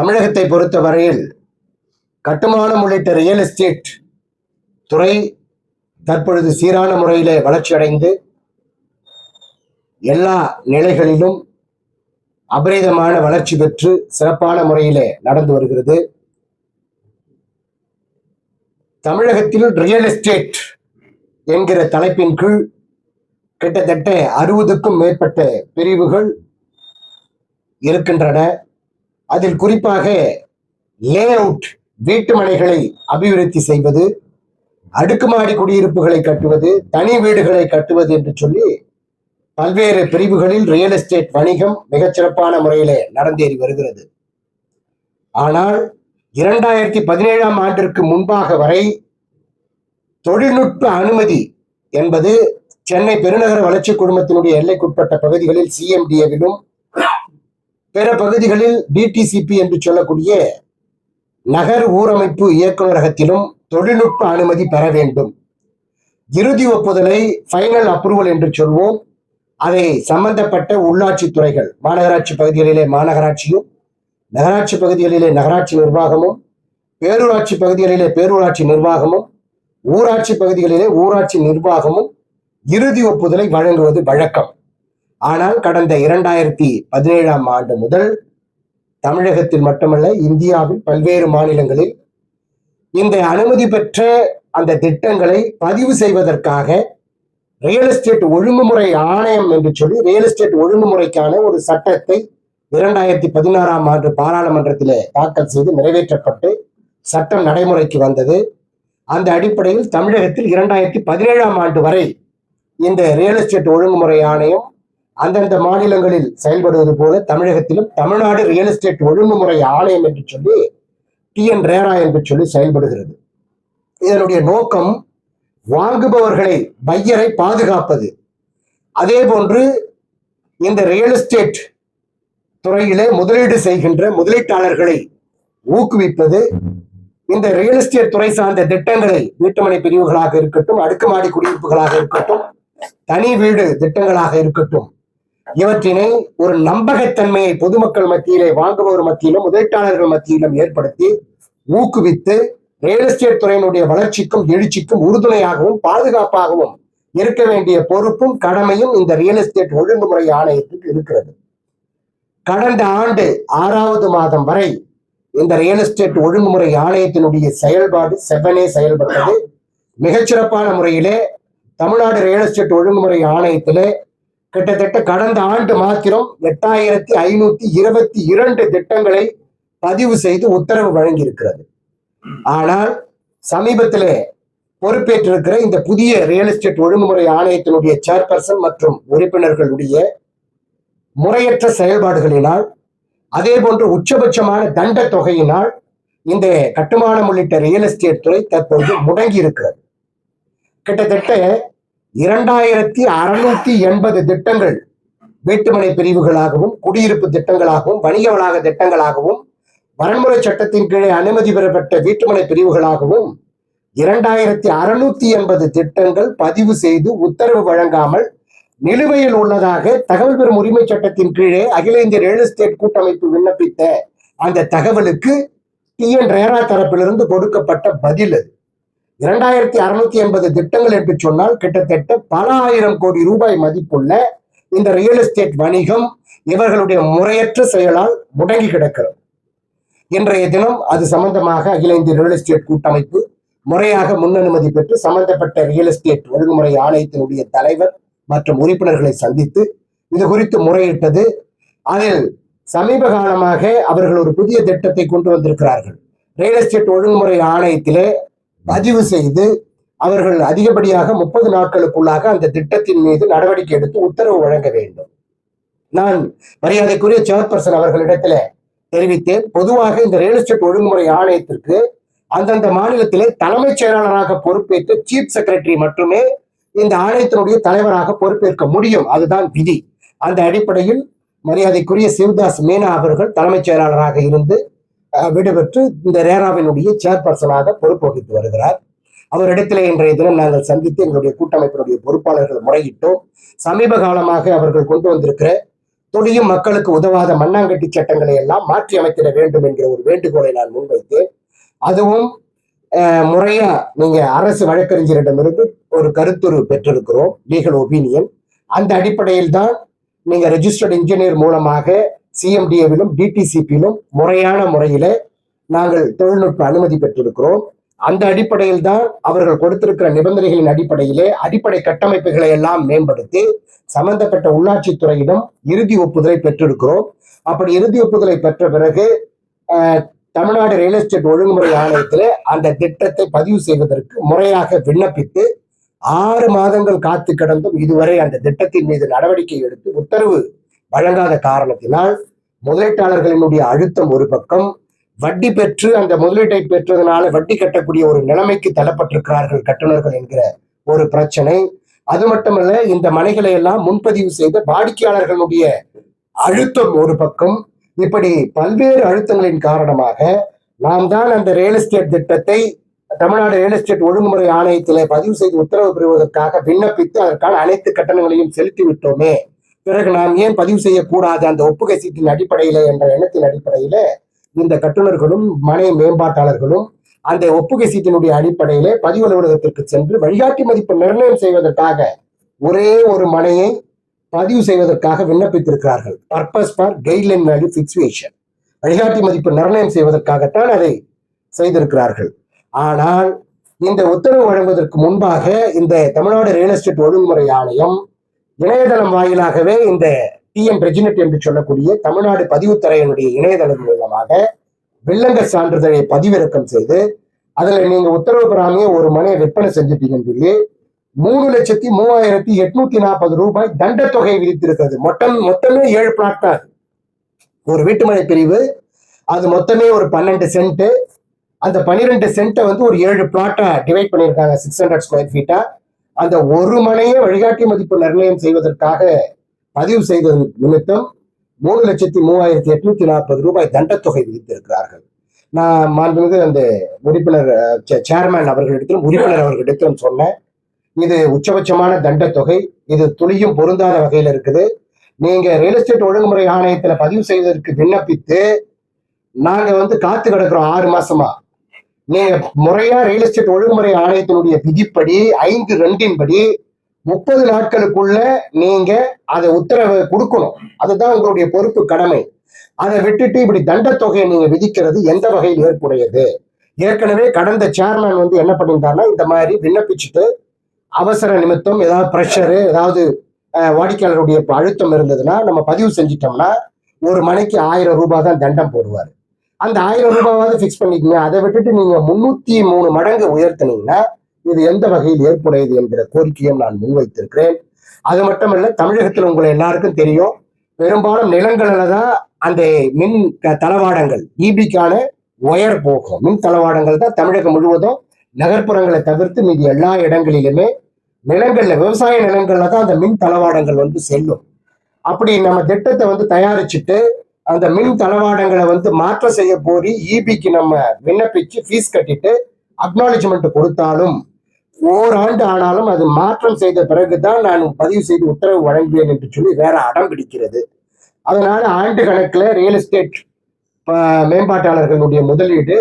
தமிழகத்தை பொறுத்தவரையில் கட்டுமானம் உள்ளிட்ட ரியல் எஸ்டேட் துறை தற்பொழுது சீரான முறையிலே வளர்ச்சியடைந்து எல்லா நிலைகளிலும் அபரிதமான வளர்ச்சி பெற்று சிறப்பான முறையிலே நடந்து வருகிறது. தமிழகத்தில் ரியல் எஸ்டேட் என்கிற தலைப்பின் கீழ் கிட்டத்தட்ட அறுபதுக்கும் மேற்பட்ட பிரிவுகள் இருக்கின்றன. அதில் குறிப்பாக லே அவுட் வீட்டு மனைகளை அபிவிருத்தி செய்வது அடுக்குமாடி குடியிருப்புகளை கட்டுவது தனி வீடுகளை கட்டுவது என்று சொல்லி பல்வேறு பிரிவுகளில் ரியல் எஸ்டேட் வணிகம் மிகச்சிறப்பான முறையிலே நடந்தேறி வருகிறது. ஆனால் இரண்டாயிரத்தி பதினேழாம் ஆண்டிற்கு முன்பாக வரை தொழில்நுட்ப அனுமதி என்பது சென்னை பெருநகர வளர்ச்சி குழுமத்தினுடைய எல்லைக்குட்பட்ட பகுதிகளில் சிஎம்டிஏவிலும் பிற பகுதிகளில் டிடிசிபி என்று சொல்லக்கூடிய நகர் ஊரமைப்பு இயக்குநரகத்திலும் தொழில்நுட்ப அனுமதி பெற வேண்டும். இறுதி ஒப்புதலை ஃபைனல் அப்ரூவல் என்று சொல்வோம். அதை சம்பந்தப்பட்ட உள்ளாட்சி துறைகள் மாநகராட்சி பகுதிகளிலே மாநகராட்சியும் நகராட்சி பகுதிகளிலே நகராட்சி நிர்வாகமும் பேரூராட்சி பகுதிகளிலே பேரூராட்சி நிர்வாகமும் ஊராட்சி பகுதிகளிலே ஊராட்சி நிர்வாகமும் இறுதி ஒப்புதலை வழங்குவது வழக்கம். ஆனால் கடந்த இரண்டாயிரத்தி பதினேழாம் ஆண்டு முதல் தமிழகத்தில் மட்டுமல்ல இந்தியாவில் பல்வேறு மாநிலங்களில் இந்த அனுமதி பெற்ற அந்த திட்டங்களை பதிவு செய்வதற்காக ரியல் எஸ்டேட் ஒழுங்குமுறை ஆணையம் என்று சொல்லி ரியல் எஸ்டேட் ஒழுங்குமுறைக்கான ஒரு சட்டத்தை இரண்டாயிரத்தி பதினாறாம் ஆண்டு பாராளுமன்றத்தில் தாக்கல் செய்து நிறைவேற்றப்பட்டு சட்டம் நடைமுறைக்கு வந்தது. அந்த அடிப்படையில் தமிழகத்தில் இரண்டாயிரத்தி பதினேழாம் ஆண்டு வரை இந்த ரியல் எஸ்டேட் ஒழுங்குமுறை ஆணையம் அந்தந்த மாநிலங்களில் செயல்படுவது போல தமிழகத்திலும் தமிழ்நாடு ரியல் எஸ்டேட் ஒழுங்குமுறை ஆணையம் என்று சொல்லி டி என் ரேரா என்று சொல்லி செயல்படுகிறது. இதனுடைய நோக்கம் வாங்குபவர்களை பையரை பாதுகாப்பது. அதே போன்று இந்த ரியல் எஸ்டேட் துறையிலே முதலீடு செய்கின்ற முதலீட்டாளர்களை ஊக்குவிப்பது இந்த ரியல் எஸ்டேட் துறை சார்ந்த திட்டங்களை வீட்டுமனை பிரிவுகளாக இருக்கட்டும் அடுக்குமாடி குடியிருப்புகளாக இருக்கட்டும் தனி வீடு திட்டங்களாக இருக்கட்டும் இவற்றினை ஒரு நம்பகத்தன்மையை பொதுமக்கள் மத்தியிலே வாங்குபவர் மத்தியிலும் முதலீட்டாளர்கள் மத்தியிலும் ஏற்படுத்தி ஊக்குவித்து ரியல் எஸ்டேட் துறையினுடைய வளர்ச்சிக்கும் எழுச்சிக்கும் உறுதுணையாகவும் பாதுகாப்பாகவும் இருக்க வேண்டிய பொறுப்பும் கடமையும் இந்த ரியல் எஸ்டேட் ஒழுங்குமுறை ஆணையத்துக்கு இருக்கிறது. கடந்த ஆண்டு ஆறாவது மாதம் வரை இந்த ரியல் எஸ்டேட் ஒழுங்குமுறை ஆணையத்தினுடைய செயல்பாடு செவனே செயல்பட்டது. மிகச்சிறப்பான முறையிலே தமிழ்நாடு ரியல் எஸ்டேட் ஒழுங்குமுறை ஆணையத்திலே கிட்டத்தட்ட கடந்த ஆண்டு மாத்திரம் எட்டாயிரத்தி ஐநூத்தி இருபத்தி இரண்டு திட்டங்களை பதிவு செய்து உத்தரவு வழங்கியிருக்கிறது. ஆனால் சமீபத்திலே பொறுப்பேற்றிருக்கிற இந்த புதிய ரியல் எஸ்டேட் ஒழுங்குமுறை ஆணையத்தினுடைய சேர்பர்சன் மற்றும் உறுப்பினர்களுடைய முறையற்ற செயல்பாடுகளினால் அதே போன்று உச்சபட்சமான தண்ட தொகையினால் இந்த கட்டுமானம் உள்ளிட்ட ரியல் எஸ்டேட் துறை தற்போது முடங்கி இருக்கிறது கிட்டத்தட்ட இரண்டாயிரத்தி அறுநூத்தி எண்பது திட்டங்கள் வீட்டுமனை பிரிவுகளாகவும் குடியிருப்பு திட்டங்களாகவும் வணிக வளாக திட்டங்களாகவும் வரன்முறை சட்டத்தின் கீழே அனுமதி பெறப்பட்ட வீட்டுமனை பிரிவுகளாகவும் இரண்டாயிரத்தி அறுநூத்தி எண்பது திட்டங்கள் பதிவு செய்து உத்தரவு வழங்காமல் நிலுவையில் உள்ளதாக தகவல் பெறும் உரிமை சட்டத்தின் கீழே அகில இந்திய ரியல் எஸ்டேட் கூட்டமைப்பு விண்ணப்பித்த அந்த தகவலுக்கு டி என் ரேரா தரப்பிலிருந்து கொடுக்கப்பட்ட பதில். அது இரண்டாயிரத்தி அறுநூத்தி எண்பது திட்டங்கள் என்று சொன்னால் கிட்டத்தட்ட பல ஆயிரம் கோடி ரூபாய் மதிப்புள்ள இந்த ரியல் எஸ்டேட் வணிகம் இவர்களுடைய முறையற்ற செயலால் முடங்கி கிடக்கிறது. இன்றைய தினம் அது சம்பந்தமாக அகில இந்திய ரியல் எஸ்டேட் கூட்டமைப்பு முறையாக முன்னனுமதி பெற்று சம்பந்தப்பட்ட ரியல் எஸ்டேட் ஒழுங்குமுறை ஆணையத்தினுடைய தலைவர் மற்றும் உறுப்பினர்களை சந்தித்து இது குறித்து முறையிட்டது. அதில் சமீப காலமாக அவர்கள் ஒரு புதிய திட்டத்தை கொண்டு வந்திருக்கிறார்கள். ரியல் எஸ்டேட் ஒழுங்குமுறை ஆணையத்திலே பதிவு செய்து அவர்கள் அதிகப்படியாக முப்பது நாட்களுக்குள்ளாக அந்த திட்டத்தின் மீது நடவடிக்கை எடுத்து உத்தரவு வழங்க வேண்டும். நான் மரியாதைக்குரிய சேர்பர்சன் அவர்களிடத்துல தெரிவித்தேன். பொதுவாக இந்த ரியல் எஸ்டேட் ஒழுங்குமுறை ஆணையத்திற்கு அந்தந்த மாநிலத்திலே தலைமைச் செயலாளராக பொறுப்பேற்று சீஃப் செக்ரட்டரி மட்டுமே இந்த ஆணையத்தினுடைய தலைவராக பொறுப்பேற்க முடியும். அதுதான் விதி. அந்த அடிப்படையில் மரியாதைக்குரிய சிவதாஸ் மீனா அவர்கள் தலைமைச் செயலாளராக இருந்து விடுபெற்று இந்த ரேராவினுடைய சேர்பர்சனாக பொறுப்பு வகித்து வருகிறார். அவரிடத்திலே இன்றைய தினம் நாங்கள் சந்தித்து எங்களுடைய கூட்டமைப்பினுடைய பொறுப்பாளர்கள் முறையிட்டோம். சமீப காலமாக அவர்கள் கொண்டு வந்திருக்கிற தொழிலும் மக்களுக்கு உதவாத மண்ணாங்கட்டி சட்டங்களை எல்லாம் மாற்றி அமைத்திட வேண்டும் என்கிற ஒரு வேண்டுகோளை நான் முன்வைத்தேன். அதுவும் முறையா நீங்க அரசு வழக்கறிஞரிடமிருந்து ஒரு கருத்துரு பெற்றிருக்கிறோம் லீகல் ஒபீனியன் அந்த அடிப்படையில் தான் நீங்க ரெஜிஸ்டர்ட் இன்ஜினியர் மூலமாக சிஎம்டிஏவிலும் டிடிசிபியிலும் முறையான முறையில நாங்கள் தொழில்நுட்ப அனுமதி பெற்றிருக்கிறோம். அந்த அடிப்படையில் தான் அவர்கள் கொடுத்திருக்கிற நிபந்தனைகளின் அடிப்படையிலே அடிப்படை கட்டமைப்புகளை எல்லாம் மேம்படுத்தி சம்பந்தப்பட்ட உள்ளாட்சித்துறையிடம் இறுதி ஒப்புதலை பெற்றிருக்கிறோம். அப்படி இறுதி ஒப்புதலை பெற்ற பிறகு தமிழ்நாடு ரியல் எஸ்டேட் ஒழுங்குமுறை ஆணையத்தில் அந்த திட்டத்தை பதிவு செய்வதற்கு முறையாக விண்ணப்பித்து ஆறு மாதங்கள் காத்து கிடந்தும் இதுவரை அந்த திட்டத்தின் மீது நடவடிக்கை எடுத்து உத்தரவு வழங்காத காரணத்தினால் முதலீட்டாளர்களினுடைய அழுத்தம் ஒரு பக்கம் வட்டி பெற்று அந்த முதலீட்டை பெற்றதுனால வட்டி கட்டக்கூடிய ஒரு நிலைமைக்கு தள்ளப்பட்டிருக்கிறார்கள் கட்டுநர்கள் என்கிற ஒரு பிரச்சனை. அது மட்டுமல்ல இந்த மனைகளை எல்லாம் முன்பதிவு செய்த வாடிக்கையாளர்களுடைய அழுத்தம் ஒரு பக்கம். இப்படி பல்வேறு அழுத்தங்களின் காரணமாக நாம் தான் அந்த ரியல் எஸ்டேட் திட்டத்தை தமிழ்நாடு ரியல் எஸ்டேட் ஒழுங்குமுறை ஆணையத்திலே பதிவு செய்து உத்தரவு பெறுவதற்காக விண்ணப்பித்து அதற்கான அனைத்து கட்டணங்களையும் செலுத்தி விட்டோமே பிறகு நாம் ஏன் பதிவு செய்யக்கூடாது? அந்த ஒப்புகை சீட்டின் அடிப்படையில என்ற எண்ணத்தின் அடிப்படையில இந்த கட்டுநர்களும் மனை மேம்பாட்டாளர்களும் அந்த ஒப்புகை சீட்டினுடைய அடிப்படையில பதிவு அலுவலகத்திற்கு சென்று வழிகாட்டி மதிப்பு நிர்ணயம் செய்வதற்காக ஒரே ஒரு மனையை பதிவு செய்வதற்காக விண்ணப்பித்திருக்கிறார்கள். பர்பஸ் ஃபார் கைட்லைன் வேல்யூ வழிகாட்டி மதிப்பு நிர்ணயம் செய்வதற்காகத்தான் அதை செய்திருக்கிறார்கள். ஆனால் இந்த உத்தரவு வழங்குவதற்கு முன்பாக இந்த தமிழ்நாடு ரியல் எஸ்டேட் ஒழுங்குமுறை ஆணையம் இணையதளம் வாயிலாகவே இந்த டிஎன் ரெஜினட் என்று சொல்லக்கூடிய தமிழ்நாடு பதிவுத்துறையினுடைய இணையதளம் மூலமாக வில்லங்க சான்றிதழை பதிவிறக்கம் செய்து அதுல நீங்க உத்தரவு பெறாமையே ஒரு மனையை விற்பனை செஞ்சுட்டீங்கன்னு சொல்லி மூணு லட்சத்தி மூவாயிரத்தி எட்நூத்தி நாற்பது ரூபாய் தண்டத்தொகை விதித்திருக்கிறது. மொத்தம் மொத்தமே ஏழு பிளாட் தான் ஒரு வீட்டுமனை பிரிவு அது மொத்தமே ஒரு பன்னெண்டு சென்ட் அந்த பன்னிரெண்டு சென்ட்டை வந்து ஒரு ஏழு பிளாட்டா டிவைட் பண்ணியிருக்காங்க சிக்ஸ் ஹண்ட்ரட் ஸ்கொயர் ஃபீட்டா அந்த ஒரு மனையை வழிகாட்டி மதிப்பு நிர்ணயம் செய்வதற்காக பதிவு செய்தது நிமித்தம் மூணு லட்சத்தி மூவாயிரத்தி எட்நூத்தி நாற்பது ரூபாய் தண்டத்தொகை விதித்திருக்கிறார்கள். நான் மாண்புமிகு அந்த உறுப்பினர் சேர்மேன் அவர்களிடத்திலும் உறுப்பினர் அவர்களிடத்திலும் சொன்னேன். இது உச்சபட்சமான தண்டத்தொகை. இது துளியும் பொருந்தாத வகையில் இருக்குது. நீங்க ரியல் எஸ்டேட் ஒழுங்குமுறை ஆணையத்துல பதிவு செய்வதற்கு விண்ணப்பித்து நாங்க வந்து காத்து கிடக்குறோம் ஆறு மாசமா. நீங்க முறையா ரியல் எஸ்டேட் ஒழுங்குமுறை ஆணையத்தினுடைய விதிப்படி ஐந்து ரெண்டின் படி முப்பது நாட்களுக்குள்ள நீங்க அதை உத்தரவு கொடுக்கணும். அதுதான் உங்களுடைய பொறுப்பு கடமை. அதை விட்டுட்டு இப்படி தண்டத்தொகையை நீங்க விதிக்கிறது எந்த வகையில் ஏற்புடையது? ஏற்கனவே கடந்த சேர்மேன் வந்து என்ன பண்ணியிருந்தாருன்னா இந்த மாதிரி விண்ணப்பிச்சுட்டு அவசர நிமித்தம் ஏதாவது ப்ரெஷரு ஏதாவது வாடிக்கையாளருடைய அழுத்தம் இருந்ததுன்னா நம்ம பதிவு செஞ்சிட்டோம்னா ஒரு மணிக்கு ஆயிரம் ரூபாய் தான் தண்டம் போடுவார். அந்த ஆயிரம் ரூபாயாவது ஃபிக்ஸ் பண்ணிக்கங்க. அதை விட்டுட்டு நீங்க முன்னூத்தி மூணு மடங்கு உயர்த்தினீங்கன்னா இது எந்த வகையில் ஏற்புடையது என்கிற கோரிக்கையும் நான் முன்வைத்திருக்கிறேன். அது மட்டுமல்ல தமிழகத்தில் உங்களை எல்லாருக்கும் தெரியும் பெரும்பாலும் நிலங்களில் தான் அந்த மின் தளவாடங்கள் ஈபிக்கான ஒயர் போகும். மின் தளவாடங்கள் தான் தமிழகம் முழுவதும் நகர்ப்புறங்களை தவிர்த்து மீதி எல்லா இடங்களிலுமே நிலங்கள்ல விவசாய நிலங்கள்ல தான் அந்த மின் தளவாடங்கள் வந்து செல்லும். அப்படி நம்ம திட்டத்தை வந்து தயாரிச்சுட்டு அந்த மின் தளவாடங்களை வந்து மாற்றம் செய்ய போரி ஈபிக்கு நம்ம விண்ணப்பிச்சு ஃபீஸ் கட்டிட்டு அக்னாலஜ்மெண்ட் கொடுத்தாலும் ஓராண்டு ஆனாலும் அது மாற்றம் செய்த பிறகுதான் நான் பதிவு செய்து உத்தரவு வழங்குவேன் என்று சொல்லி வேற அடம் பிடிக்கிறது. அதனால ஆண்டு கணக்குல ரியல் எஸ்டேட் மேம்பாட்டாளர்களுடைய முதலீடு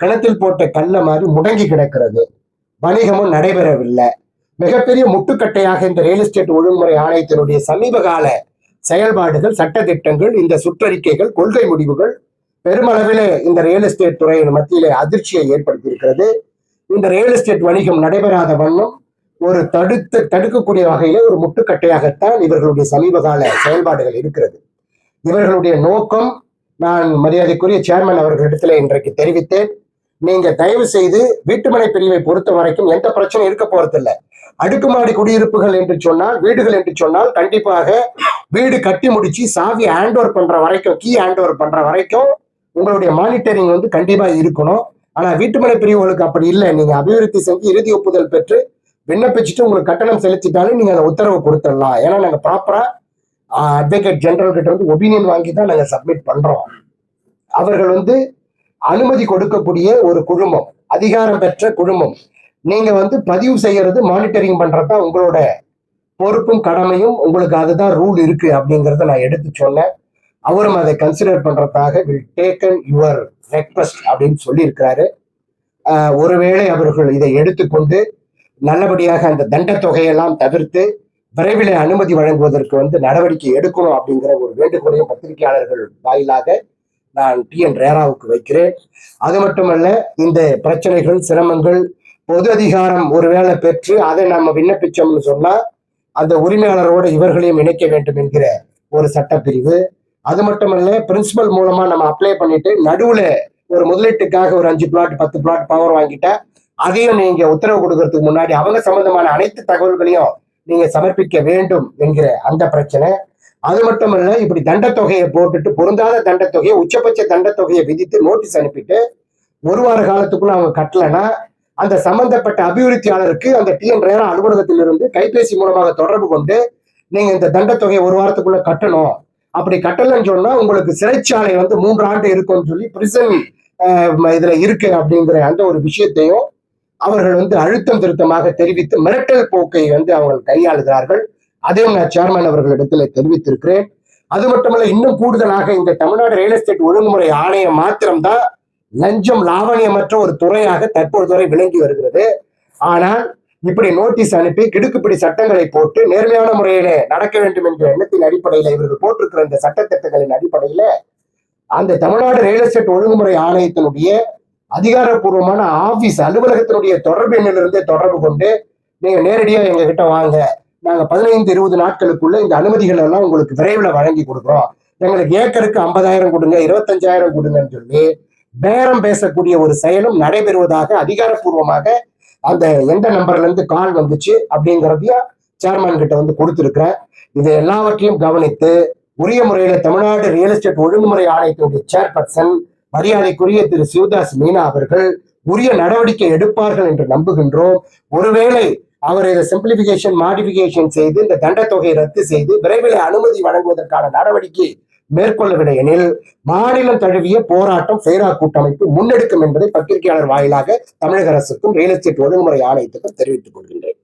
கணத்தில் போட்ட கல்ல மாதிரி முடங்கி கிடக்கிறது. வணிகமும் நடைபெறவில்லை. மிகப்பெரிய முட்டுக்கட்டையாக இந்த ரியல் எஸ்டேட் ஒழுங்குமுறை ஆணையத்தினுடைய சமீப கால செயல்பாடுகள் சட்ட திட்டங்கள் இந்த சுற்றறிக்கைகள் கொள்கை முடிவுகள் பெருமளவில் இந்த ரியல் எஸ்டேட் துறையின் மத்தியிலே அதிர்ச்சியை ஏற்படுத்தியிருக்கிறது. இந்த ரியல் எஸ்டேட் வணிகம் நடைபெறாத வண்ணம் ஒரு தடுத்து தடுக்கக்கூடிய வகையிலே ஒரு முட்டுக்கட்டையாகத்தான் இவர்களுடைய சமீபகால செயல்பாடுகள் இருக்கிறது. இவர்களுடைய நோக்கம் நான் மரியாதைக்குரிய சேர்மன் அவர்களிடத்தில் இன்றைக்கு தெரிவித்தேன். நீங்க தயவு செய்து வீட்டுமனை பிரிவை பொறுத்த வரைக்கும் எந்த பிரச்சனையும் இருக்க போறதில்லை. அடுக்குமாடி குடியிருப்புகள் என்று சொன்னால் வீடுகள் என்று சொன்னால் கண்டிப்பாக வீடு கட்டி முடிச்சு சாவி ஹேண்ட் ஓவர் பண்ற வரைக்கும் கீ ஹேண்ட் ஓவர் பண்ற வரைக்கும் உங்களுடைய மானிட்டரிங் வந்து கண்டிப்பா இருக்கணும். ஆனா வீட்டுமனை பிரிவுகளுக்கு அப்படி இல்லை. நீங்க அபிவிருத்தி செஞ்சு இறுதி ஒப்புதல் பெற்று விண்ணப்பிச்சுட்டு உங்களுக்கு கட்டணம் செலுத்திட்டாலும் நீங்க அந்த உத்தரவு கொடுத்துடலாம். ஏன்னா நாங்க ப்ராப்பரா அட்வொகேட் ஜெனரல் கிட்ட வந்து ஒபீனியன் வாங்கி தான் நாங்க சப்மிட் பண்றோம். அவர்கள் வந்து அனுமதி கொடுக்கக்கூடிய ஒரு குழுமம் அதிகாரம் பெற்ற குழுமம். நீங்க வந்து பதிவு செய்யறது மானிட்டரிங் பண்றது தான் உங்களோட பொறுப்பும் கடமையும் உங்களுக்கு அதுதான் ரூல் இருக்கு அப்படிங்கறத நான் எடுத்து சொன்னேன். அவரும் அதை கன்சிடர் பண்றதுக்காக வில் டேக்கன் யுவர் ரெக்வஸ்ட் அப்படின்னு சொல்லியிருக்கிறாரு. ஆஹ் ஒருவேளை அவர்கள் இதை எடுத்துக்கொண்டு நல்லபடியாக அந்த தண்ட தொகையெல்லாம் தவிர்த்து விரைவில் அனுமதி வழங்குவதற்கு வந்து நடவடிக்கை எடுக்கணும் அப்படிங்கிற ஒரு வேண்டுகோளையும் பத்திரிகையாளர்கள் வாயிலாக நான் டி என் ரேராவுக்கு வைக்கிறேன். அது மட்டுமல்ல இந்த பிரச்சனைகள் சிரமங்கள் பொது அதிகாரம் ஒருவேளை பெற்று அதை நம்ம விண்ணப்பிச்சோம்னு சொன்னா அந்த உரிமையாளரோட இவர்களையும் இணைக்க வேண்டும் என்கிற ஒரு சட்டப்பிரிவு. அது மட்டுமல்ல பிரின்சிபல் மூலமா நம்ம அப்ளை பண்ணிட்டு நடுவுல ஒரு முதலீட்டுக்காக ஒரு அஞ்சு பிளாட் பத்து பிளாட் பவர் வாங்கிட்டா அதையும் நீங்க உத்தரவு கொடுக்கறதுக்கு முன்னாடி அவங்க சம்பந்தமான அனைத்து தகவல்களையும் நீங்க சமர்ப்பிக்க வேண்டும் என்கிற அந்த பிரச்சனை. அது மட்டுமல்ல இப்படி தண்டத்தொகையை போட்டுட்டு பொருந்தாத தண்டத்தொகையை உச்சபட்ச தண்டத்தொகையை விதித்து நோட்டீஸ் அனுப்பிட்டு ஒரு வார காலத்துக்குள்ள அவங்க கட்டலைன்னா அந்த சம்பந்தப்பட்ட அபிவிருத்தியாளருக்கு அந்த டிஎன் ரேரா அலுவலகத்திலிருந்து கைபேசி மூலமாக தொடர்பு கொண்டு நீங்க இந்த தண்டத்தொகையை ஒரு வாரத்துக்குள்ள கட்டணும். அப்படி கட்டலைன்னு சொன்னா உங்களுக்கு சிறைச்சாலை வந்து மூன்று ஆண்டு இருக்கும்னு சொல்லி பிரிசன் இதுல இருக்கு அப்படிங்கிற அந்த ஒரு விஷயத்தையும் அவர்கள் வந்து அழுத்தம் திருத்தமாக தெரிவித்து மிரட்டல் போக்கை வந்து அவங்க கையாளுகிறார்கள். அதையும் நான் சேர்மன் அவர்களிடத்துல தெரிவித்திருக்கிறேன். அது மட்டுமல்ல இன்னும் கூடுதலாக இந்த தமிழ்நாடு ரியல் எஸ்டேட் ஒழுங்குமுறை ஆணையம் மாத்திரம்தான் லஞ்சம் லாவணியமற்ற ஒரு துறையாக தற்பொழுது வரை விளங்கி வருகிறது. ஆனால் இப்படி நோட்டீஸ் அனுப்பி கிடுக்குப்பிடி சட்டங்களை போட்டு நேர்மையான முறையில நடக்க வேண்டும் என்ற எண்ணத்தின் அடிப்படையில இவர்கள் போட்டிருக்கிற இந்த சட்டத்திட்டங்களின் அடிப்படையில அந்த தமிழ்நாடு ரியல் எஸ்டேட் ஒழுங்குமுறை ஆணையத்தினுடைய அதிகாரப்பூர்வமான ஆபீஸ் அலுவலகத்தினுடைய தொடர்பு எண்ணிலிருந்தே தொடர்பு கொண்டு நீங்க நேரடியா எங்க கிட்ட வாங்க. நாங்க பதினைந்து இருபது நாட்களுக்குள்ள இந்த அனுமதிகள் எல்லாம் உங்களுக்கு விரைவில் வழங்கி கொடுக்குறோம். எங்களுக்கு ஏக்கருக்கு ஐம்பதாயிரம் கொடுங்க இருபத்தஞ்சாயிரம் கொடுங்கன்னு சொல்லி பேரம் பேசக்கூடிய ஒரு செயலும் நடைபெறுவதாக அதிகாரப்பூர்வமாக அந்த எந்த நம்பர்ல இருந்து கால் வந்துச்சு அப்படிங்கிறதையும் சேர்மேன் கிட்ட வந்து கொடுத்துருக்கிறேன். இது எல்லாவற்றையும் கவனித்து உரிய முறையில தமிழ்நாடு ரியல் எஸ்டேட் ஒழுங்குமுறை ஆணையத்தினுடைய சேர்பர்சன் மரியாதைக்குரிய திரு சிவதாஸ் மீனா அவர்கள் உரிய நடவடிக்கை எடுப்பார்கள் என்று நம்புகின்றோம். ஒருவேளை அவர் இதை சிம்பிளிபிகேஷன் மாடிஃபிகேஷன் செய்து இந்த தண்ட தொகையை ரத்து செய்து விரைவில் அனுமதி வழங்குவதற்கான நடவடிக்கை மேற்கொள்ளவில்லை எனில் மாநிலம் தழுவிய போராட்டம் ஃபெய்ரா கூட்டமைப்பு முன்னெடுக்கும் என்பதை பத்திரிகையாளர் வாயிலாக தமிழக அரசுக்கும் ரியல் எஸ்டேட் ஒழுங்குமுறை ஆணையத்துக்கும் தெரிவித்துக் கொள்கின்றேன்.